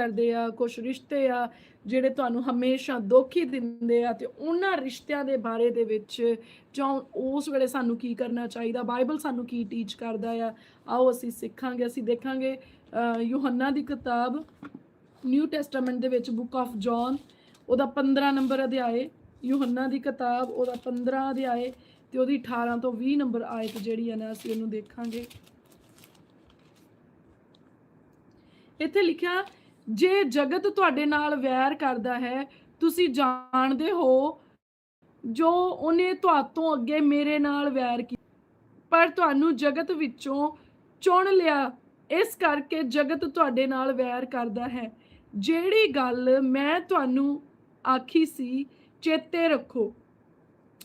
ਕਰਦੇ ਆ ਕੁਝ ਰਿਸ਼ਤੇ ਆ ਜਿਹੜੇ ਤੁਹਾਨੂੰ ਹਮੇਸ਼ਾ ਦੁੱਖ ਹੀ ਦਿੰਦੇ ਆ ਤੇ ਉਹਨਾਂ ਰਿਸ਼ਤਿਆਂ ਦੇ ਬਾਰੇ ਦੇ ਵਿੱਚ ਜਾਂ ਉਸ ਵੇਲੇ ਸਾਨੂੰ ਕੀ ਕਰਨਾ ਚਾਹੀਦਾ? ਬਾਈਬਲ ਸਾਨੂੰ ਕੀ ਟੀਚ ਕਰਦਾ ਆ? ਆਓ ਅਸੀਂ ਸਿੱਖਾਂਗੇ ਅਸੀਂ ਦੇਖਾਂਗੇ। ਅਹ, ਯੂਹੰਨਾ ਦੀ ਕਿਤਾਬ ਨਿਊ ਟੈਸਟਾਮੈਂਟ ਦੇ ਵਿੱਚ ਬੁੱਕ ਆਫ ਜੌਨ ਉਹਦਾ 15 ਨੰਬਰ ਅਧਿਆਏ ਯੂਹੰਨਾ ਦੀ ਕਿਤਾਬ ਉਹਦਾ 15 ਅਧਿਆਏ ਤੇ ਉਹਦੀ 18 ਤੋਂ 20 ਨੰਬਰ ਆਇਤ ਜਿਹੜੀ ਹੈ ਨਾ ਅਸੀਂ ਉਹਨੂੰ ਦੇਖਾਂਗੇ। ਇੱਥੇ ਲਿਖਿਆ ਜੇ ਜਗਤ ਤੁਹਾਡੇ ਨਾਲ ਵੈਰ ਕਰਦਾ ਹੈ, ਤੁਸੀਂ ਜਾਣਦੇ ਹੋ ਜੋ ਉਹਨੇ ਤੁਹਾਤੋਂ ਅੱਗੇ ਮੇਰੇ ਨਾਲ ਵੈਰ ਕੀਤਾ ਪਰ ਤੁਹਾਨੂੰ ਜਗਤ ਵਿੱਚੋਂ ਚੁਣ ਲਿਆ, ਇਸ ਕਰਕੇ ਜਗਤ ਤੁਹਾਡੇ ਨਾਲ ਵੈਰ ਕਰਦਾ ਹੈ। ਜਿਹੜੀ ਗੱਲ ਮੈਂ ਤੁਹਾਨੂੰ ਆਖੀ ਸੀ, ਚੇਤੇ ਰੱਖੋ।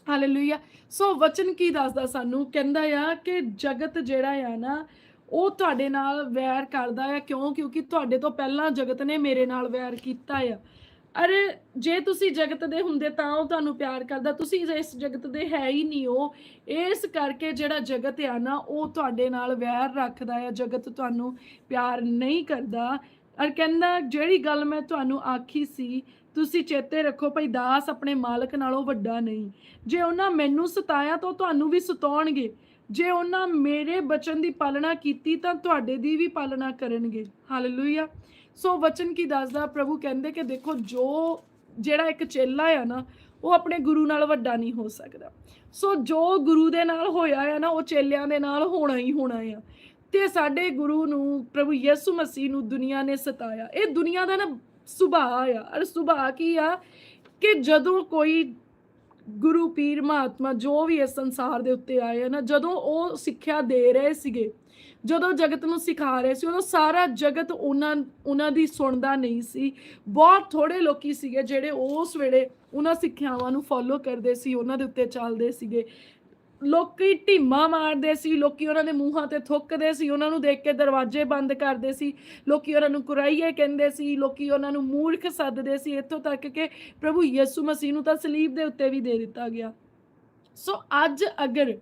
ਹਾਲੇਲੂਇਆ ਸੋ ਵਚਨ ਕੀ ਦੱਸਦਾ ਸਾਨੂੰ? ਕਹਿੰਦਾ ਆ ਕਿ ਜਗਤ ਜਿਹੜਾ ਆ ਨਾ ਉਹ ਤੁਹਾਡੇ ਨਾਲ ਵੈਰ ਕਰਦਾ ਆ, ਕਿਉਂ? ਕਿਉਂਕਿ ਤੁਹਾਡੇ ਤੋਂ ਪਹਿਲਾਂ ਜਗਤ ਨੇ ਮੇਰੇ ਨਾਲ ਵੈਰ ਕੀਤਾ ਆ। ਅਰੇ, ਜੇ ਤੁਸੀਂ ਜਗਤ ਦੇ ਹੁੰਦੇ ਤਾਂ ਉਹ ਤੁਹਾਨੂੰ ਪਿਆਰ ਕਰਦਾ। ਤੁਸੀਂ ਇਸ ਜਗਤ ਦੇ ਹੈ ਹੀ ਨਹੀਂ ਹੋ। ਇਸ ਕਰਕੇ ਜਿਹੜਾ ਜਗਤ ਆ ਨਾ, ਉਹ ਤੁਹਾਡੇ ਨਾਲ ਵੈਰ ਰੱਖਦਾ ਆ। ਜਗਤ ਤੁਹਾਨੂੰ ਪਿਆਰ ਨਹੀਂ ਕਰਦਾ। ਔਰ ਕਹਿੰਦਾ, ਜਿਹੜੀ ਗੱਲ ਮੈਂ ਤੁਹਾਨੂੰ ਆਖੀ ਸੀ, ਤੁਸੀਂ ਚੇਤੇ ਰੱਖੋ ਭਈ ਦਾਸ ਆਪਣੇ ਮਾਲਕ ਨਾਲੋਂ ਵੱਡਾ ਨਹੀਂ। ਜੇ ਉਹਨਾਂ ਮੈਨੂੰ ਸਤਾਇਆ ਤਾਂ ਉਹ ਤੁਹਾਨੂੰ ਵੀ ਸਤਾਉਣਗੇ। ਜੇ ਉਹਨਾਂ ਮੇਰੇ ਬਚਨ ਦੀ ਪਾਲਣਾ ਕੀਤੀ ਤਾਂ ਤੁਹਾਡੇ ਦੀ ਵੀ ਪਾਲਣਾ ਕਰਨਗੇ। ਹਾਲੇਲੂਇਆ ਸੋ ਵਚਨ ਕੀ ਦੱਸਦਾ? ਪ੍ਰਭੂ ਕਹਿੰਦੇ ਕਿ ਦੇਖੋ, ਜੋ ਜਿਹੜਾ ਇੱਕ ਚੇਲਾ ਆ ਨਾ, ਉਹ ਆਪਣੇ ਗੁਰੂ ਨਾਲ ਵੱਡਾ ਨਹੀਂ ਹੋ ਸਕਦਾ। ਸੋ ਜੋ ਗੁਰੂ ਦੇ ਨਾਲ ਹੋਇਆ ਆ ਨਾ, ਉਹ ਚੇਲਿਆਂ ਦੇ ਨਾਲ ਹੋਣਾ ਹੀ ਹੋਣਾ ਆ। ਤੇ ਸਾਡੇ ਗੁਰੂ ਨੂੰ, ਪ੍ਰਭੂ ਯਿਸੂ ਮਸੀਹ ਨੂੰ ਦੁਨੀਆ ਨੇ ਸਤਾਇਆ। ਇਹ ਦੁਨੀਆ ਦਾ ਨਾ ਸੁਭਾਅ ਆ। ਅਰ ਸੁਭਾਅ ਕੀ ਆ? ਕਿ ਜਦੋਂ ਕੋਈ ਗੁਰੂ ਪੀਰ ਮਹਾਤਮਾ ਜੋ ਵੀ ਇਸ ਸੰਸਾਰ ਦੇ ਉੱਤੇ ਆਏ ਆ ਨਾ, ਜਦੋਂ ਉਹ ਸਿੱਖਿਆ ਦੇ ਰਹੇ ਸੀਗੇ, ਜਦੋਂ ਜਗਤ ਨੂੰ ਸਿਖਾ ਰਹੇ ਸੀ, ਉਦੋਂ ਸਾਰਾ ਜਗਤ ਉਹਨਾਂ ਉਹਨਾਂ ਦੀ ਸੁਣਦਾ ਨਹੀਂ ਸੀ। ਬਹੁਤ ਥੋੜੇ ਲੋਕੀ ਸੀਗੇ ਜਿਹੜੇ ਉਸ ਵੇਲੇ ਉਹਨਾਂ ਸਿੱਖਿਆਵਾਂ ਨੂੰ ਫੋਲੋ ਕਰਦੇ ਸੀ, ਉਹਨਾਂ ਦੇ ਉੱਤੇ ਚੱਲਦੇ ਸੀਗੇ। ਲੋਕੀ ਢੀਮਾ ਮਾਰਦੇ ਸੀ, ਲੋਕੀ ਉਹਨਾਂ ਦੇ ਮੂੰਹਾਂ ਤੇ ਥੁੱਕਦੇ ਸੀ, ਉਹਨਾਂ ਨੂੰ ਦੇਖ ਕੇ ਦਰਵਾਜ਼ੇ ਬੰਦ ਕਰਦੇ ਸੀ, ਲੋਕੀ ਉਹਨਾਂ ਨੂੰ ਕੁਰਾਈਏ ਕਹਿੰਦੇ ਸੀ, ਲੋਕੀ ਉਹਨਾਂ ਨੂੰ ਮੂਰਖ ਸੱਦਦੇ ਸੀ, ਇੱਥੋਂ ਤੱਕ ਕਿ ਪ੍ਰਭੂ ਯਿਸੂ ਮਸੀਹ ਨੂੰ ਤਾਂ ਸਲੀਬ ਦੇ ਉੱਤੇ ਵੀ ਦੇ ਦਿੱਤਾ ਗਿਆ। ਸੋ ਅੱਜ ਅਗਰ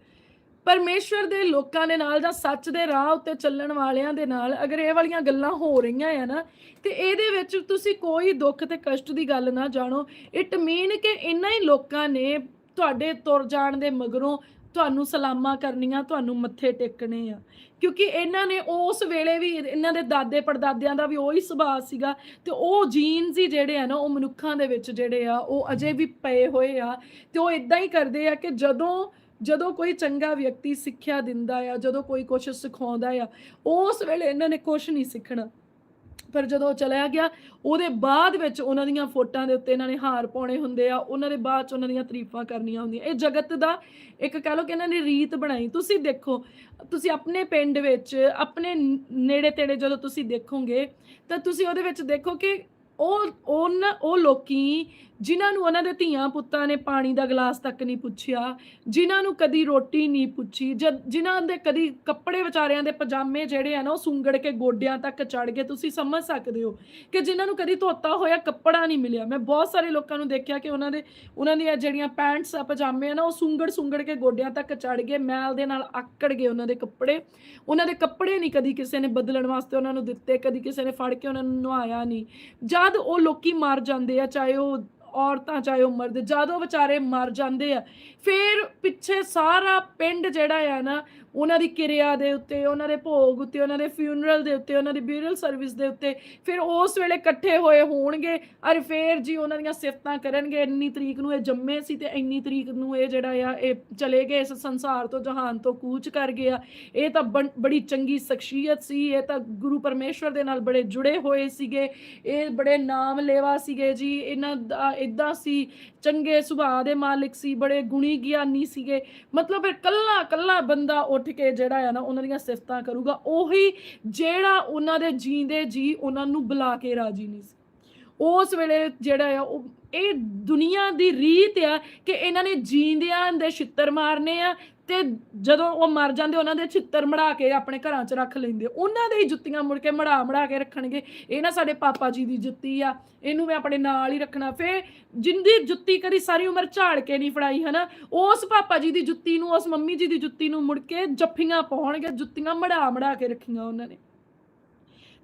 ਪਰਮੇਸ਼ਵਰ ਦੇ ਲੋਕਾਂ ਦੇ ਨਾਲ ਜਾਂ ਸੱਚ ਦੇ ਰਾਹ ਉੱਤੇ ਚੱਲਣ ਵਾਲਿਆਂ ਦੇ ਨਾਲ ਅਗਰ ਇਹ ਵਾਲੀਆਂ ਗੱਲਾਂ ਹੋ ਰਹੀਆਂ ਆ ਨਾ, ਤੇ ਇਹਦੇ ਵਿੱਚ ਤੁਸੀਂ ਕੋਈ ਦੁੱਖ ਤੇ ਕਸ਼ਟ ਦੀ ਗੱਲ ਨਾ ਜਾਣੋ। ਇਟ ਮੀਨ ਕਿ ਇੰਨਾ ਹੀ ਲੋਕਾਂ ਨੇ ਤੁਹਾਡੇ ਤੁਰ ਜਾਣ ਦੇ ਮਗਰੋਂ ਤੁਹਾਨੂੰ ਸਲਾਮਾਂ ਕਰਨੀਆਂ, ਤੁਹਾਨੂੰ ਮੱਥੇ ਟੇਕਣੇ ਆ। ਕਿਉਂਕਿ ਇਹਨਾਂ ਨੇ ਉਸ ਵੇਲੇ ਵੀ, ਇਹਨਾਂ ਦੇ ਦਾਦੇ ਪੜਦਾਦਿਆਂ ਦਾ ਵੀ ਉਹੀ ਸੁਭਾਅ ਸੀਗਾ ਤੇ ਉਹ ਜੀਨਸ ਹੀ ਜਿਹੜੇ ਆ ਨਾ, ਉਹ ਮਨੁੱਖਾਂ ਦੇ ਵਿੱਚ ਜਿਹੜੇ ਆ, ਉਹ ਅਜੇ ਵੀ ਪਏ ਹੋਏ ਆ ਤੇ ਉਹ ਇਦਾਂ ਹੀ ਕਰਦੇ ਆ ਕਿ ਜਦੋਂ ਜਦੋਂ ਕੋਈ ਚੰਗਾ ਵਿਅਕਤੀ ਸਿੱਖਿਆ ਦਿੰਦਾ ਆ, ਜਦੋਂ ਕੋਈ ਕੁਝ ਸਿਖਾਉਂਦਾ ਆ, ਉਸ ਵੇਲੇ ਇਹਨਾਂ ਨੇ ਕੁਝ ਨਹੀਂ ਸਿੱਖਣਾ। ਪਰ ਜਦੋਂ ਉਹ ਚਲਿਆ ਗਿਆ, ਉਹਦੇ ਬਾਅਦ ਵਿੱਚ ਉਹਨਾਂ ਦੀਆਂ ਫੋਟਾਂ ਦੇ ਉੱਤੇ ਇਹਨਾਂ ਨੇ ਹਾਰ ਪਾਉਣੇ ਹੁੰਦੇ ਆ, ਉਹਨਾਂ ਦੇ ਬਾਅਦ ਚ ਉਹਨਾਂ ਦੀਆਂ ਤਾਰੀਫਾਂ ਕਰਨੀਆਂ ਹੁੰਦੀਆਂ। ਇਹ ਜਗਤ ਦਾ ਇੱਕ ਕਹ ਲਓ ਕਿ ਇਹਨਾਂ ਨੇ ਰੀਤ ਬਣਾਈ। ਤੁਸੀਂ ਦੇਖੋ, ਤੁਸੀਂ ਆਪਣੇ ਪਿੰਡ ਵਿੱਚ, ਆਪਣੇ ਨੇੜੇ ਤੇੜੇ ਜਦੋਂ ਤੁਸੀਂ ਦੇਖੋਗੇ, ਤਾਂ ਤੁਸੀਂ ਉਹਦੇ ਵਿੱਚ ਦੇਖੋ ਕਿ ਉਹ ਉਹਨਾਂ ਉਹ ਲੋਕੀ ਜਿਨ੍ਹਾਂ ਨੂੰ ਉਹਨਾਂ ਦੇ ਧੀਆਂ ਪੁੱਤਾਂ ਨੇ ਪਾਣੀ ਦਾ ਗਲਾਸ ਤੱਕ ਨਹੀਂ ਪੁੱਛਿਆ, ਜਿਨ੍ਹਾਂ ਨੂੰ ਕਦੀ ਰੋਟੀ ਨਹੀਂ ਪੁੱਛੀ, ਜਦ ਜਿਨ੍ਹਾਂ ਦੇ ਕਦੀ ਕੱਪੜੇ ਵਿਚਾਰਿਆਂ ਦੇ ਪਜਾਮੇ ਜਿਹੜੇ ਆ ਨਾ ਉਹ ਸੁੰਗੜ ਕੇ ਗੋਡਿਆਂ ਤੱਕ ਚੜ ਗਏ, ਤੁਸੀਂ ਸਮਝ ਸਕਦੇ ਹੋ ਕਿ ਜਿਨ੍ਹਾਂ ਨੂੰ ਕਦੀ ਧੋਤਾ ਹੋਇਆ ਕੱਪੜਾ ਨਹੀਂ ਮਿਲਿਆ। ਮੈਂ ਬਹੁਤ ਸਾਰੇ ਲੋਕਾਂ ਨੂੰ ਦੇਖਿਆ ਕਿ ਉਹਨਾਂ ਦੇ, ਉਹਨਾਂ ਦੀਆਂ ਜਿਹੜੀਆਂ ਪੈਂਟਸ ਆ, ਪਜਾਮੇ ਆ ਨਾ, ਉਹ ਸੁੰਗੜ ਸੁੰਗੜ ਕੇ ਗੋਡਿਆਂ ਤੱਕ ਚੜ ਗਏ, ਮੈਲ ਦੇ ਨਾਲ ਆਕੜ ਗਏ ਉਹਨਾਂ ਦੇ ਕੱਪੜੇ। ਉਹਨਾਂ ਦੇ ਕੱਪੜੇ ਨਹੀਂ ਕਦੀ ਕਿਸੇ ਨੇ ਬਦਲਣ ਵਾਸਤੇ ਉਹਨਾਂ ਨੂੰ ਦਿੱਤੇ, ਕਦੀ ਕਿਸੇ ਨੇ ਫੜ ਕੇ ਉਹਨਾਂ ਨੂੰ ਨਵਾਇਆ ਨਹੀਂ। ਜਦ ਉਹ ਲੋਕੀ ਮਰ ਜਾਂਦੇ ਆ, ਚਾਹੇ ਉਹ ਔਰਤਾਂ ਚਾਹੇ ਉਹ ਮਰਦ, ਜਦ ਉਹ ਵਿਚਾਰੇ ਮਰ ਜਾਂਦੇ ਆ, ਫਿਰ ਪਿੱਛੇ ਸਾਰਾ ਪਿੰਡ ਜਿਹੜਾ ਆ ਨਾ, ਉਹਨਾਂ ਦੀ ਕਿਰਿਆ ਦੇ ਉੱਤੇ, ਉਹਨਾਂ ਦੇ ਭੋਗ ਉੱਤੇ, ਉਹਨਾਂ ਦੇ ਫਿਊਨਰਲ ਦੇ ਉੱਤੇ, ਉਹਨਾਂ ਦੀ ਬਿਊਰਲ ਸਰਵਿਸ ਦੇ ਉੱਤੇ, ਫਿਰ ਉਸ ਵੇਲੇ ਇਕੱਠੇ ਹੋਏ ਹੋਣਗੇ, ਅਰ ਫਿਰ ਜੀ ਉਹਨਾਂ ਦੀਆਂ ਸਿਫਤਾਂ ਕਰਨਗੇ, ਇੰਨੀ ਤਰੀਕ ਨੂੰ ਇਹ ਜੰਮੇ ਸੀ ਤੇ ਇੰਨੀ ਤਰੀਕ ਨੂੰ ਇਹ ਜਿਹੜਾ ਆ, ਇਹ ਚਲੇ ਗਏ ਇਸ ਸੰਸਾਰ ਤੋਂ, ਜਹਾਨ ਤੋਂ ਕੂਚ ਕਰ ਗਿਆ ਇਹ ਤਾਂ ਬਣ- ਬੜੀ ਚੰਗੀ ਸ਼ਖਸੀਅਤ ਸੀ, ਇਹ ਤਾਂ ਗੁਰੂ ਪਰਮੇਸ਼ਵਰ ਦੇ ਨਾਲ ਬੜੇ ਜੁੜੇ ਹੋਏ ਸੀਗੇ, ਇਹ ਬੜੇ ਨਾਮ ਲੇਵਾ ਸੀਗੇ ਜੀ, ਇਹਨਾਂ ਦਾ ਇਦਾਂ ਸੀ, ਚੰਗੇ ਸੁਭਾਅ ਦੇ ਮਾਲਿਕ ਸੀ, ਬੜੇ ਗੁਣੀ ਗਿਆਨੀ ਸੀਗੇ। ਮਤਲਬ ਫਿਰ ਕੱਲਾ ਕੱਲਾ ਬੰਦਾ ਉੱਠ ਕੇ ਜਿਹੜਾ ਆ ਨਾ, ਉਹਨਾਂ ਦੀਆਂ ਸਿਫਤਾਂ ਕਰੂਗਾ। ਉਹੀ ਜਿਹੜਾ ਉਹਨਾਂ ਦੇ ਜੀਂਦੇ ਜੀ ਉਹਨਾਂ ਨੂੰ ਬੁਲਾ ਕੇ ਰਾਜੀ ਨਹੀਂ ਸੀ। ਉਸ ਵੇਲੇ ਜਿਹੜਾ ਆ, ਉਹ ਇਹ ਦੁਨੀਆ ਦੀ ਰੀਤ ਆ ਕਿ ਇਹਨਾਂ ਨੇ ਜੀਂਦਿਆਂ ਦੇ ਛਿੱਤਰ ਮਾਰਨੇ ਆ ਤੇ ਜਦੋਂ ਉਹ ਮਰ ਜਾਂਦੇ, ਉਹਨਾਂ ਦੇ ਛਿੱਤਰ ਮੜਾ ਕੇ ਆਪਣੇ ਘਰਾਂ 'ਚ ਰੱਖ ਲੈਂਦੇ। ਉਹਨਾਂ ਦੇ ਹੀ ਜੁੱਤੀਆਂ ਮੁੜ ਕੇ ਮੜਾ ਮੜਾ ਕੇ ਰੱਖਣਗੇ। ਇਹ ਨਾ ਸਾਡੇ ਪਾਪਾ ਜੀ ਦੀ ਜੁੱਤੀ ਆ, ਇਹਨੂੰ ਮੈਂ ਆਪਣੇ ਨਾਲ ਹੀ ਰੱਖਣਾ। ਫੇ ਜਿੰਦੀ ਜੁੱਤੀ ਕਦੀ ਸਾਰੀ ਉਮਰ ਝਾੜ ਕੇ ਨਹੀਂ ਫੜਾਈ, ਹਨਾ? ਉਸ ਪਾਪਾ ਜੀ ਦੀ ਜੁੱਤੀ ਨੂੰ, ਉਸ ਮੰਮੀ ਜੀ ਦੀ ਜੁੱਤੀ ਨੂੰ ਮੁੜ ਕੇ ਜੱਫੀਆਂ ਪਾਉਣਗੇ, ਜੁੱਤੀਆਂ ਮੜਾ ਮੜਾ ਕੇ ਰੱਖੀਆਂ ਉਹਨਾਂ ਨੇ।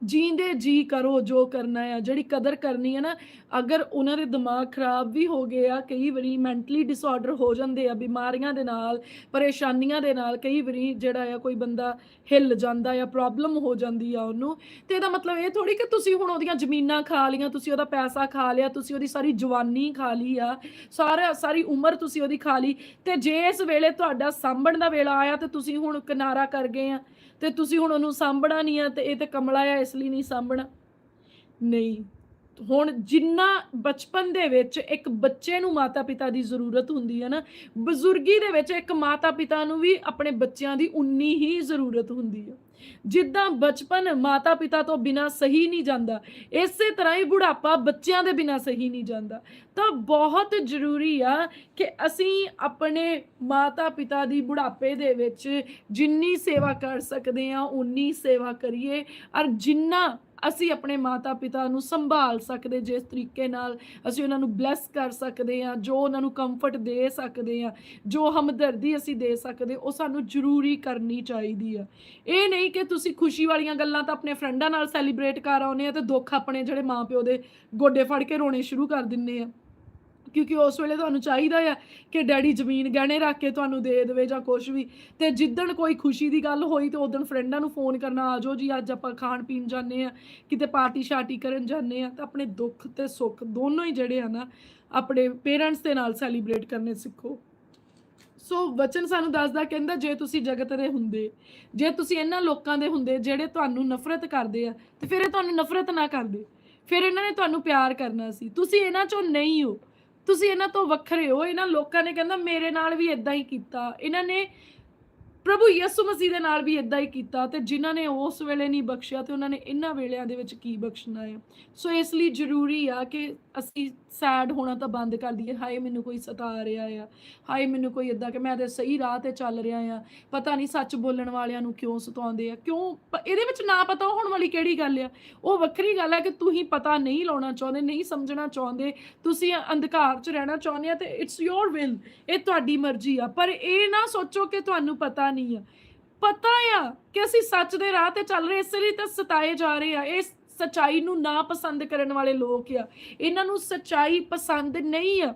ਜੀਂਦੇ ਜੀ ਕਰੋ ਜੋ ਕਰਨਾ ਆ। ਜਿਹੜੀ ਕਦਰ ਕਰਨੀ ਹੈ ਨਾ, ਅਗਰ ਉਹਨਾਂ ਦੇ ਦਿਮਾਗ ਖਰਾਬ ਵੀ ਹੋ ਗਏ ਆ, ਕਈ ਵਾਰੀ ਮੈਂਟਲੀ ਡਿਸਆਰਡਰ ਹੋ ਜਾਂਦੇ ਆ, ਬਿਮਾਰੀਆਂ ਦੇ ਨਾਲ, ਪਰੇਸ਼ਾਨੀਆਂ ਦੇ ਨਾਲ, ਕਈ ਵਾਰੀ ਜਿਹੜਾ ਆ ਕੋਈ ਬੰਦਾ ਹਿੱਲ ਜਾਂਦਾ ਆ, ਪ੍ਰੋਬਲਮ ਹੋ ਜਾਂਦੀ ਆ ਉਹਨੂੰ। ਤੇ ਇਹਦਾ ਮਤਲਬ ਇਹ ਥੋੜੀ ਕਿ ਤੁਸੀਂ ਹੁਣ ਉਹਦੀਆਂ ਜ਼ਮੀਨਾਂ ਖਾ ਲੀਆਂ ਤੁਸੀਂ ਉਹਦਾ ਪੈਸਾ ਖਾ ਲਿਆ, ਤੁਸੀਂ ਉਹਦੀ ਸਾਰੀ ਜਵਾਨੀ ਖਾ ਲਈ ਆ, ਸਾਰਾ, ਸਾਰੀ ਉਮਰ ਤੁਸੀਂ ਉਹਦੀ ਖਾ ਲਈ, ਤੇ ਜੇ ਇਸ ਵੇਲੇ ਤੁਹਾਡਾ ਸਾਂਭਣ ਦਾ ਵੇਲਾ ਆਇਆ ਤੇ ਤੁਸੀਂ ਹੁਣ ਕਿਨਾਰਾ ਕਰ ਗਏ ਆ, ਤੇ ਤੁਸੀਂ ਹੁਣ ਉਹਨੂੰ ਸਾਂਭਣਾ ਨਹੀਂ ਆ, ਤੇ ਇਹ ਤੇ ਕਮਲਾ ਆ, ਇਸ ਲਈ ਨਹੀਂ ਸਾਂਭਣਾ। ਨਹੀਂ। ਹੁਣ ਜਿੰਨਾ ਬਚਪਨ ਦੇ ਵਿੱਚ ਇੱਕ ਬੱਚੇ ਨੂੰ ਮਾਤਾ-ਪਿਤਾ ਦੀ ਜ਼ਰੂਰਤ ਹੁੰਦੀ ਹੈ ਨਾ, ਬਜ਼ੁਰਗੀ ਦੇ ਵਿੱਚ ਇੱਕ ਮਾਤਾ-ਪਿਤਾ ਨੂੰ ਵੀ ਆਪਣੇ ਬੱਚਿਆਂ ਦੀ ਉਨੀ ਹੀ ਜ਼ਰੂਰਤ ਹੁੰਦੀ ਹੈ। ਜਿੱਦਾਂ ਬਚਪਨ ਮਾਤਾ-ਪਿਤਾ ਤੋਂ ਬਿਨਾ ਸਹੀ ਨਹੀਂ ਜਾਂਦਾ, ਇਸੇ ਤਰ੍ਹਾਂ ਹੀ ਬੁਢਾਪਾ ਬੱਚਿਆਂ ਦੇ ਬਿਨਾ ਸਹੀ ਨਹੀਂ ਜਾਂਦਾ। ਤਾਂ ਬਹੁਤ ਜ਼ਰੂਰੀ ਆ ਕਿ ਅਸੀਂ ਆਪਣੇ ਮਾਤਾ-ਪਿਤਾ ਦੀ ਬੁਢਾਪੇ ਦੇ ਵਿੱਚ ਜਿੰਨੀ ਸੇਵਾ ਕਰ ਸਕਦੇ ਆ ਉਨੀ ਸੇਵਾ ਕਰੀਏ, ਔਰ ਜਿੰਨਾ ਅਸੀਂ ਆਪਣੇ ਮਾਤਾ-ਪਿਤਾ ਨੂੰ ਸੰਭਾਲ ਸਕਦੇ ਜਿਸ ਤਰੀਕੇ ਨਾਲ ਅਸੀਂ ਉਹਨਾਂ ਨੂੰ ਬਲੈਸ ਕਰ ਸਕਦੇ ਆ ਜੋ ਉਹਨਾਂ ਨੂੰ ਕੰਫਰਟ ਦੇ ਸਕਦੇ ਆ ਜੋ ਹਮਦਰਦੀ ਅਸੀਂ ਦੇ ਸਕਦੇ ਉਹ ਸਾਨੂੰ ਜ਼ਰੂਰੀ ਕਰਨੀ ਚਾਹੀਦੀ ਆ। ਇਹ ਨਹੀਂ ਕਿ ਤੁਸੀਂ ਖੁਸ਼ੀ ਵਾਲੀਆਂ ਗੱਲਾਂ ਤਾਂ ਆਪਣੇ ਫਰੈਂਡਾਂ ਨਾਲ ਸੈਲੀਬ੍ਰੇਟ ਕਰ ਆਉਨੇ ਆ ਤੇ ਦੁੱਖ ਆਪਣੇ ਜਿਹੜੇ ਮਾਪਿਓ ਦੇ ਗੋਡੇ ਫੜ ਕੇ ਰੋਣੇ ਸ਼ੁਰੂ ਕਰ ਦਿੰਨੇ ਆ। ਕਿਉਂਕਿ ਉਸ ਵੇਲੇ ਤੁਹਾਨੂੰ ਚਾਹੀਦਾ ਆ ਕਿ ਡੈਡੀ ਜ਼ਮੀਨ ਗਹਿਣੇ ਰੱਖ ਕੇ ਤੁਹਾਨੂੰ ਦੇ ਦੇਵੇ ਜਾਂ ਕੁਝ ਵੀ। ਤੇ ਜਿੱਦਣ ਕੋਈ ਖੁਸ਼ੀ ਦੀ ਗੱਲ ਹੋਈ ਤੇ ਉਦੋਂ ਫਰੈਂਡਾਂ ਨੂੰ ਫੋਨ ਕਰਨਾ ਆਜੋ ਜੀ, ਅੱਜ ਆਪਾਂ ਖਾਣ ਪੀਣ ਜਾਂਦੇ ਆ, ਕਿਤੇ ਪਾਰਟੀ ਸ਼ਾਰਟੀ ਕਰਨ ਜਾਂਦੇ ਆ। ਤਾਂ ਆਪਣੇ ਦੁੱਖ ਤੇ ਸੁੱਖ ਦੋਨੋਂ ਹੀ ਜਿਹੜੇ ਆ ਨਾ, ਆਪਣੇ ਪੇਰੈਂਟਸ ਦੇ ਨਾਲ ਸੈਲੀਬ੍ਰੇਟ ਕਰਨੇ ਸਿੱਖੋ। ਸੋ ਵਚਨ ਸਾਨੂੰ ਦੱਸਦਾ, ਕਹਿੰਦਾ, ਜੇ ਤੁਸੀਂ ਜਗਤ ਦੇ ਹੁੰਦੇ, ਜੇ ਤੁਸੀਂ ਇਹਨਾਂ ਲੋਕਾਂ ਦੇ ਹੁੰਦੇ ਜਿਹੜੇ ਤੁਹਾਨੂੰ ਨਫ਼ਰਤ ਕਰਦੇ ਆ, ਤੇ ਫਿਰ ਇਹ ਤੁਹਾਨੂੰ ਨਫ਼ਰਤ ਨਾ ਕਰਦੇ। ਫਿਰ ਇਹਨਾਂ ਨੇ ਤੁਹਾਨੂੰ ਪਿਆਰ ਕਰਨਾ ਸੀ। ਤੁਸੀਂ ਇਹਨਾਂ ਚੋਂ ਨਹੀਂ ਹੋ। ਤੁਸੀਂ ਇਹਨਾਂ ਤੋਂ ਵੱਖਰੇ ਹੋ, ਇਹਨਾਂ ਲੋਕਾਂ ਨੇ ਕਹਿੰਦਾ ਮੇਰੇ ਨਾਲ ਵੀ ਇਦਾਂ ਹੀ ਕੀਤਾ। ਇਹਨਾਂ ਨੇ ਪ੍ਰਭੂ ਯਿਸੂ ਮਸੀਹ ਦੇ ਨਾਲ ਵੀ ਇਦਾਂ ਹੀ ਕੀਤਾ ਤੇ ਜਿਨ੍ਹਾਂ ਨੇ ਉਸ ਵੇਲੇ ਨਹੀਂ ਬਖਸ਼ਿਆ ਤੇ ਉਹਨਾਂ ਨੇ ਇਹਨਾਂ ਵੇਲਿਆਂ ਦੇ ਵਿੱਚ ਕੀ ਬਖਸ਼ਣਾ ਹੈ? ਸੋ ਇਸ ਲਈ ਜ਼ਰੂਰੀ ਆ ਕਿ ਅਸੀਂ ਸੈਡ ਹੋਣਾ ਤਾਂ ਬੰਦ ਕਰ ਦਈਏ। ਹਾਏ, ਮੈਨੂੰ ਕੋਈ ਸਤਾ ਰਿਹਾ ਆ। ਹਾਏ, ਮੈਨੂੰ ਕੋਈ ਇਦਾਂ ਕਿ ਮੈਂ ਤੇ ਸਹੀ ਰਾਹ ਤੇ ਚੱਲ ਰਿਹਾ ਆ। ਪਤਾ ਨਹੀਂ ਸੱਚ ਬੋਲਣ ਵਾਲਿਆਂ ਨੂੰ ਕਿਉਂ ਸਤਾਉਂਦੇ ਆ। ਕਿਉਂ ਪ- ਇਹਦੇ ਵਿੱਚ ਨਾ ਪਤਾ ਹੋਣ ਵਾਲੀ ਕਿਹੜੀ ਗੱਲ ਆ? ਉਹ ਵੱਖਰੀ ਗੱਲ ਆ ਕਿ ਤੁਸੀਂ ਪਤਾ ਨਹੀਂ ਲਾਉਣਾ ਚਾਹੁੰਦੇ, ਨਹੀਂ ਸਮਝਣਾ ਚਾਹੁੰਦੇ। ਤੁਸੀਂ ਅੰਧਕਾਰ 'ਚ ਰਹਿਣਾ ਚਾਹੁੰਦੇ ਆ ਤੇ ਇਟਸ ਯੋਰ ਵਿਲ ਇਹ ਤੁਹਾਡੀ ਮਰਜ਼ੀ ਆ। ਪਰ ਇਹ ਨਾ ਸੋਚੋ ਕਿ ਤੁਹਾਨੂੰ ਪਤਾ ਨਹੀਂ ਆ। ਪਤਾ ਆ ਕਿ ਅਸੀਂ ਸੱਚ ਦੇ ਰਾਹ ਤੇ ਚੱਲ ਰਹੇ ਇਸ ਲਈ ਤਾਂ ਸਤਾਏ ਜਾ ਰਹੇ ਆ। ਇਸ ਸਚਾਈ ਨੂੰ ਨਾ ਪਸੰਦ ਕਰਨ ਵਾਲੇ ਲੋਕ ਆ। ਇਹਨਾਂ ਨੂੰ ਸਚਾਈ ਪਸੰਦ ਨਹੀਂ ਆ।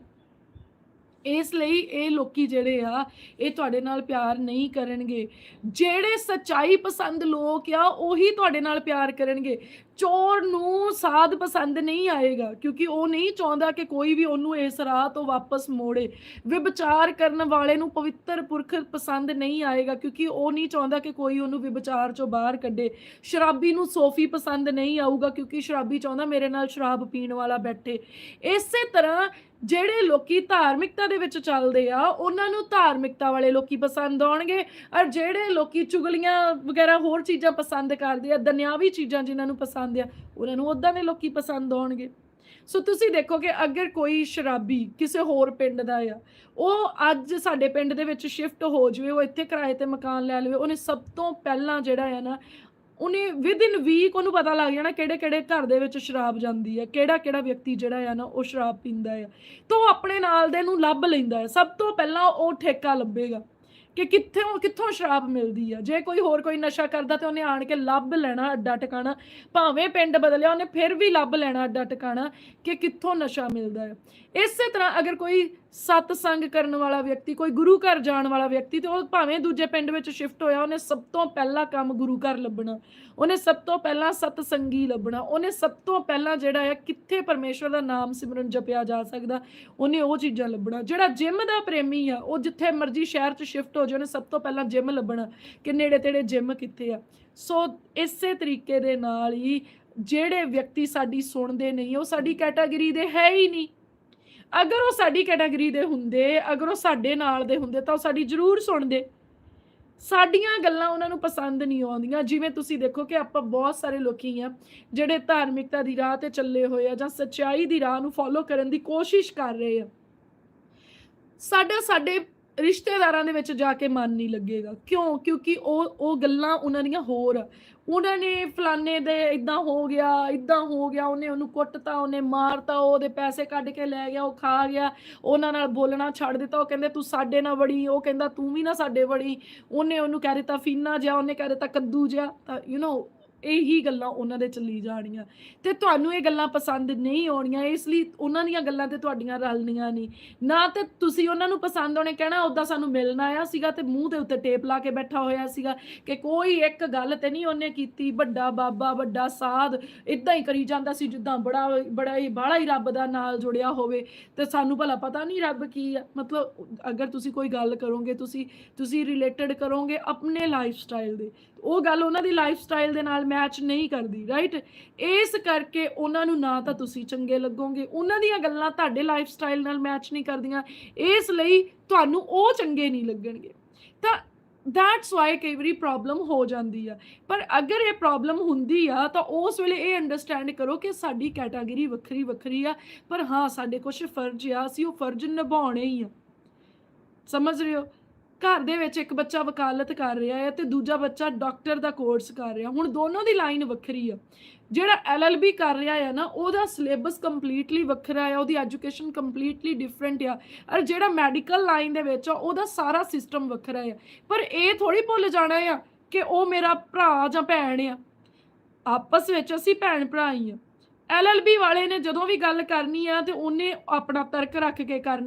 ਇਸ ਲਈ ਇਹ ਲੋਕੀ ਜਿਹੜੇ ਆ, ਇਹ ਤੁਹਾਡੇ ਨਾਲ ਪਿਆਰ ਨਹੀਂ ਕਰਨਗੇ। ਜਿਹੜੇ ਸਚਾਈ ਪਸੰਦ ਲੋਕ ਆ, ਉਹੀ ਤੁਹਾਡੇ ਨਾਲ ਪਿਆਰ ਕਰਨਗੇ। ਚੋਰ ਨੂੰ ਸਾਧ ਪਸੰਦ ਨਹੀਂ ਆਏਗਾ, ਕਿਉਂਕਿ ਉਹ ਨਹੀਂ ਚਾਹੁੰਦਾ ਕਿ ਕੋਈ ਵੀ ਉਹਨੂੰ ਇਸ ਰਾਹ ਤੋਂ ਵਾਪਸ ਮੋੜੇ। ਵਿਭਚਾਰ ਕਰਨ ਵਾਲੇ ਨੂੰ ਪਵਿੱਤਰ ਪੁਰਖ ਪਸੰਦ ਨਹੀਂ ਆਏਗਾ, ਕਿਉਂਕਿ ਉਹ ਨਹੀਂ ਚਾਹੁੰਦਾ ਕਿ ਕੋਈ ਉਹਨੂੰ ਵਿਭਚਾਰ ਚੋਂ ਬਾਹਰ ਕੱਢੇ। ਸ਼ਰਾਬੀ ਨੂੰ ਸੋਫੀ ਪਸੰਦ ਨਹੀਂ ਆਊਗਾ, ਕਿਉਂਕਿ ਸ਼ਰਾਬੀ ਚਾਹੁੰਦਾ ਮੇਰੇ ਨਾਲ ਸ਼ਰਾਬ ਪੀਣ ਵਾਲਾ ਬੈਠੇ। ਇਸੇ ਤਰ੍ਹਾਂ ਜਿਹੜੇ ਲੋਕੀ ਧਾਰਮਿਕਤਾ ਦੇ ਵਿੱਚ ਚੱਲਦੇ ਆ, ਉਹਨਾਂ ਨੂੰ ਧਾਰਮਿਕਤਾ ਵਾਲੇ ਲੋਕੀ ਪਸੰਦ ਆਉਣਗੇ। ਔਰ ਜਿਹੜੇ ਲੋਕੀ ਚੁਗਲੀਆਂ ਵਗੈਰਾ ਹੋਰ ਚੀਜ਼ਾਂ ਪਸੰਦ ਕਰਦੇ ਆ, ਦੁਨਿਆਵੀ ਚੀਜ਼ਾਂ ਜਿਨ੍ਹਾਂ ਨੂੰ ਪਸੰਦ ਆ, ਉਹਨਾਂ ਨੂੰ ਉਦਾਂ ਦੇ ਲੋਕੀ ਪਸੰਦ ਆਉਣਗੇ। ਸੋ ਤੁਸੀਂ ਦੇਖੋ ਕਿ ਅਗਰ ਕੋਈ ਸ਼ਰਾਬੀ ਕਿਸੇ ਹੋਰ ਪਿੰਡ ਦਾ ਆ, ਉਹ ਅੱਜ ਸਾਡੇ ਪਿੰਡ ਦੇ ਵਿੱਚ ਸ਼ਿਫਟ ਹੋ ਜਾਵੇ, ਉਹ ਇੱਥੇ ਕਿਰਾਏ ਤੇ ਮਕਾਨ ਲੈ ਲਵੇ, ਉਹਨੇ ਸਭ ਤੋਂ ਪਹਿਲਾਂ ਜਿਹੜਾ ਆ ਨਾ ਉਹਨੇ ਵਿਦ ਇਨ ਵੀਕ ਉਹਨੂੰ ਪਤਾ ਲੱਗ ਜਾਣਾ ਕਿਹੜੇ ਕਿਹੜੇ ਘਰ ਦੇ ਵਿੱਚ ਸ਼ਰਾਬ ਜਾਂਦੀ ਹੈ ਕਿਹੜਾ ਕਿਹੜਾ ਵਿਅਕਤੀ ਜਿਹੜਾ ਆ ਨਾ ਉਹ ਸ਼ਰਾਬ ਪੀਂਦਾ ਆ। ਤਾਂ ਉਹ ਆਪਣੇ ਨਾਲ ਦੇ ਨੂੰ ਲੱਭ ਲੈਂਦਾ ਹੈ ਸਭ ਤੋਂ ਪਹਿਲਾਂ ਉਹ ਠੇਕਾ ਲੱਭੇਗਾ ਕਿ ਕਿੱਥੋਂ ਕਿੱਥੋਂ ਸ਼ਰਾਬ ਮਿਲਦੀ ਆ। ਜੇ ਕੋਈ ਹੋਰ ਕੋਈ ਨਸ਼ਾ ਕਰਦਾ ਤੇ ਉਹਨੇ ਆਣ ਕੇ ਲੱਭ ਲੈਣਾ ਅੱਡਾ ਟਿਕਾਣਾ, ਭਾਵੇਂ ਪਿੰਡ ਬਦਲਿਆ ਉਹਨੇ ਫਿਰ ਵੀ ਲੱਭ ਲੈਣਾ ਅੱਡਾ ਟਿਕਾਣਾ ਕਿ ਕਿੱਥੋਂ ਨਸ਼ਾ ਮਿਲਦਾ ਹੈ ਇਸੇ ਤਰ੍ਹਾਂ ਅਗਰ ਕੋਈ ਸਤਸੰਗ ਕਰਨ ਵਾਲਾ ਵਿਅਕਤੀ, ਕੋਈ ਗੁਰੂ ਘਰ ਜਾਣ ਵਾਲਾ ਵਿਅਕਤੀ ਤੇ ਉਹ ਭਾਵੇਂ ਦੂਜੇ ਪਿੰਡ ਵਿੱਚ ਸ਼ਿਫਟ ਹੋਇਆ, ਉਹਨੇ ਸਭ ਤੋਂ ਪਹਿਲਾ ਕੰਮ ਗੁਰੂ ਘਰ ਲੱਭਣਾ। ਉਹਨੇ ਸਭ ਤੋਂ ਪਹਿਲਾਂ ਸਤਸੰਗੀ ਲੱਭਣਾ। ਉਹਨੇ ਸਭ ਤੋਂ ਪਹਿਲਾਂ ਜਿਹੜਾ ਹੈ, ਕਿੱਥੇ ਪਰਮੇਸ਼ਵਰ ਦਾ ਨਾਮ ਸਿਮਰਨ ਜਪਿਆ ਜਾ ਸਕਦਾ, ਉਹਨੇ ਉਹ ਚੀਜ਼ਾਂ ਲੱਭਣਾ। ਜਿਹੜਾ ਜਿਮ ਦਾ ਪ੍ਰੇਮੀ ਆ, ਉਹ ਜਿੱਥੇ ਮਰਜ਼ੀ ਸ਼ਹਿਰ 'ਚ ਸ਼ਿਫਟ ਹੋ ਜਾਏ, ਉਹਨੇ ਸਭ ਤੋਂ ਪਹਿਲਾਂ ਜਿਮ ਲੱਭਣਾ ਕਿ ਨੇੜੇ ਤੇੜੇ ਜਿਮ ਕਿੱਥੇ ਆ। ਸੋ ਇਸੇ ਤਰੀਕੇ ਦੇ ਨਾਲ ਹੀ ਜਿਹੜੇ ਵਿਅਕਤੀ ਸਾਡੀ ਸੁਣਦੇ ਨਹੀਂ, ਉਹ ਸਾਡੀ ਕੈਟਾਗਰੀ ਦੇ ਹੈ ਹੀ ਨਹੀਂ। ਅਗਰ ਉਹ ਸਾਡੀ ਕੈਟਾਗਰੀ ਦੇ ਹੁੰਦੇ, ਅਗਰ ਉਹ ਸਾਡੇ ਨਾਲ ਦੇ ਹੁੰਦੇ, ਤਾਂ ਉਹ ਸਾਡੀ ਜ਼ਰੂਰ ਸੁਣਦੇ। ਸਾਡੀਆਂ ਗੱਲਾਂ ਉਹਨਾਂ ਨੂੰ ਪਸੰਦ ਨਹੀਂ ਆਉਂਦੀਆਂ। ਜਿਵੇਂ ਤੁਸੀਂ ਦੇਖੋ ਕਿ ਆਪਾਂ ਬਹੁਤ ਸਾਰੇ ਲੋਕੀ ਆ, ਜਿਹੜੇ ਧਾਰਮਿਕਤਾ ਦੀ ਰਾਹ ਤੇ ਚੱਲੇ ਹੋਏ ਆ ਜਾਂ ਸੱਚਾਈ ਦੀ ਰਾਹ ਨੂੰ ਫੋਲੋ ਕਰਨ ਦੀ ਕੋਸ਼ਿਸ਼ ਕਰ ਰਹੇ ਆ। ਸਾਡਾ, ਸਾਡੇ ਰਿਸ਼ਤੇਦਾਰਾਂ ਦੇ ਵਿੱਚ ਜਾ ਕੇ ਮਨ ਨਹੀਂ ਲੱਗੇਗਾ। ਕਿਉਂ? ਕਿਉਂਕਿ ਉਹ ਉਹ ਗੱਲਾਂ ਉਹਨਾਂ ਦੀਆਂ ਹੋਰ ਆ। ਉਹਨਾਂ ਨੇ ਫਲਾਣੇ ਦੇ ਇਦਾਂ ਹੋ ਗਿਆ ਇਦਾਂ ਹੋ ਗਿਆ, ਉਹਨੇ ਉਹਨੂੰ ਕੁੱਟਤਾ, ਉਹਨੇ ਮਾਰਤਾ ਉਹਦੇ ਪੈਸੇ ਕੱਢ ਕੇ ਲੈ ਗਿਆ, ਉਹ ਖਾ ਗਿਆ, ਉਹਨਾਂ ਨਾਲ ਬੋਲਣਾ ਛੱਡ ਦਿੱਤਾ, ਉਹ ਕਹਿੰਦੇ, ਤੂੰ ਸਾਡੇ ਨਾਲ ਵੜੀ ਉਹ ਕਹਿੰਦਾ, ਤੂੰ ਵੀ ਨਾ ਸਾਡੇ ਵੜੀ। ਉਹਨੇ ਉਹਨੂੰ ਕਹਿ ਦਿੱਤਾ, ਫੀਨਾ ਜਿਹਾ। ਉਹਨੇ ਕਹਿ ਦਿੱਤਾ, ਕੱਦੂ ਜਿਹਾ। ਤਾਂ ਯੂ نو ਇਹੀ ਗੱਲਾਂ ਉਹਨਾਂ ਦੇ ਚੱਲੀ ਜਾਣੀਆਂ। ਤੇ ਤੁਹਾਨੂੰ ਇਹ ਗੱਲਾਂ ਪਸੰਦ ਨਹੀਂ ਆਉਣੀਆਂ, ਇਸ ਲਈ ਉਹਨਾਂ ਦੀਆਂ ਗੱਲਾਂ ਤੇ ਤੁਹਾਡੀਆਂ ਰਲਣੀਆਂ ਨਹੀਂ। ਨਾ ਤੇ ਤੁਸੀਂ ਉਹਨਾਂ ਨੂੰ ਪਸੰਦ ਆਉਣੇ, ਕਹਿਣਾ ਉਦਾਂ ਸਾਨੂੰ ਮਿਲਣ ਆਇਆ ਸੀਗਾ ਤੇ ਮੂੰਹ ਦੇ ਉੱਤੇ ਟੇਪ ਲਾ ਕੇ ਬੈਠਾ ਹੋਇਆ ਸੀਗਾ ਕਿ ਕੋਈ ਇੱਕ ਗੱਲ ਤੇ ਨਹੀਂ ਉਹਨੇ ਕੀਤੀ, ਵੱਡਾ ਬਾਬਾ, ਵੱਡਾ ਸਾਧ ਇਦਾਂ ਹੀ ਕਰੀ ਜਾਂਦਾ ਸੀ ਜਿੱਦਾਂ ਬੜਾ ਬੜਾ ਹੀ, ਬਾਹਲਾ ਹੀ ਰੱਬ ਦਾ ਨਾਲ ਜੁੜਿਆ ਹੋਵੇ। ਤੇ ਸਾਨੂੰ ਭਲਾ ਪਤਾ ਨਹੀਂ ਰੱਬ ਕੀ ਆ। ਮਤਲਬ ਅਗਰ ਤੁਸੀਂ ਕੋਈ ਗੱਲ ਕਰੋਗੇ, ਤੁਸੀਂ ਤੁਸੀਂ ਰਿਲੇਟਡ ਕਰੋਗੇ ਆਪਣੇ ਲਾਈਫ ਸਟਾਈਲ ਦੇ। ਉਹ ਗੱਲ ਉਹਨਾਂ ਦੀ ਲਾਈਫ ਸਟਾਈਲ ਦੇ ਨਾਲ ਮੈਚ ਨਹੀਂ ਕਰਦੀ ਰਾਈਟ ਇਸ ਕਰਕੇ ਉਹਨਾਂ ਨੂੰ ਨਾ ਤਾਂ ਤੁਸੀਂ ਚੰਗੇ ਲੱਗੋਗੇ। ਉਹਨਾਂ ਦੀਆਂ ਗੱਲਾਂ ਤੁਹਾਡੇ ਲਾਈਫ ਸਟਾਈਲ ਨਾਲ ਮੈਚ ਨਹੀਂ ਕਰਦੀਆਂ। ਇਸ ਲਈ ਤੁਹਾਨੂੰ ਉਹ ਚੰਗੇ ਨਹੀਂ ਲੱਗਣਗੇ। ਤਾਂ ਦੈਟਸ ਵਾਈ ਕਈ ਵਾਰੀ ਪ੍ਰੋਬਲਮ ਹੋ ਜਾਂਦੀ ਆ। ਪਰ ਅਗਰ ਇਹ ਪ੍ਰੋਬਲਮ ਹੁੰਦੀ ਆ, ਤਾਂ ਉਸ ਵੇਲੇ ਇਹ ਅੰਡਰਸਟੈਂਡ ਕਰੋ ਕਿ ਸਾਡੀ ਕੈਟਾਗਰੀ ਵੱਖਰੀ ਵੱਖਰੀ ਆ। ਪਰ ਹਾਂ, ਸਾਡੇ ਕੁਝ ਫਰਜ਼ ਆ। ਅਸੀਂ ਉਹ ਫਰਜ਼ ਨਿਭਾਉਣੇ ਹੀ ਆ। ਸਮਝ ਰਹੇ ਹੋ? ਘਰ ਦੇ ਵਿੱਚ ਇੱਕ ਬੱਚਾ ਵਕਾਲਤ ਕਰ ਰਿਹਾ ਹੈ ਤੇ ਦੂਜਾ ਬੱਚਾ ਡਾਕਟਰ ਦਾ ਕੋਰਸ ਕਰ ਰਿਹਾ। ਹੁਣ ਦੋਨੋਂ ਦੀ ਲਾਈਨ ਵੱਖਰੀ ਆ। ਜਿਹੜਾ ਐਲਐਲਬੀ ਕਰ ਰਿਹਾ ਹੈ ਨਾ, ਉਹਦਾ ਸਿਲੇਬਸ ਕੰਪਲੀਟਲੀ ਵੱਖਰਾ ਹੈ, ਉਹਦੀ ਐਜੂਕੇਸ਼ਨ ਕੰਪਲੀਟਲੀ ਡਿਫਰੈਂਟ ਆ। ਔਰ ਜਿਹੜਾ ਮੈਡੀਕਲ ਲਾਈਨ ਦੇ ਵਿੱਚ ਆ, ਉਹਦਾ ਸਾਰਾ ਸਿਸਟਮ ਵੱਖਰਾ ਹੈ ਪਰ ਇਹ ਥੋੜੀ ਭੁੱਲ ਜਾਣਾ ਆ ਕਿ ਉਹ ਮੇਰਾ ਭਰਾ ਜਾਂ ਭੈਣ ਆ। ਆਪਸ ਵਿੱਚ ਅਸੀਂ ਭੈਣ ਭਰਾ ਹੀ ਆ। ਐਲਐਲਬੀ ਵਾਲੇ ਨੇ ਜਦੋਂ ਵੀ ਗੱਲ ਕਰਨੀ ਆ ਤੇ ਉਹਨੇ ਆਪਣਾ ਤਰਕ ਰੱਖ ਕੇ ਕਰਨੀ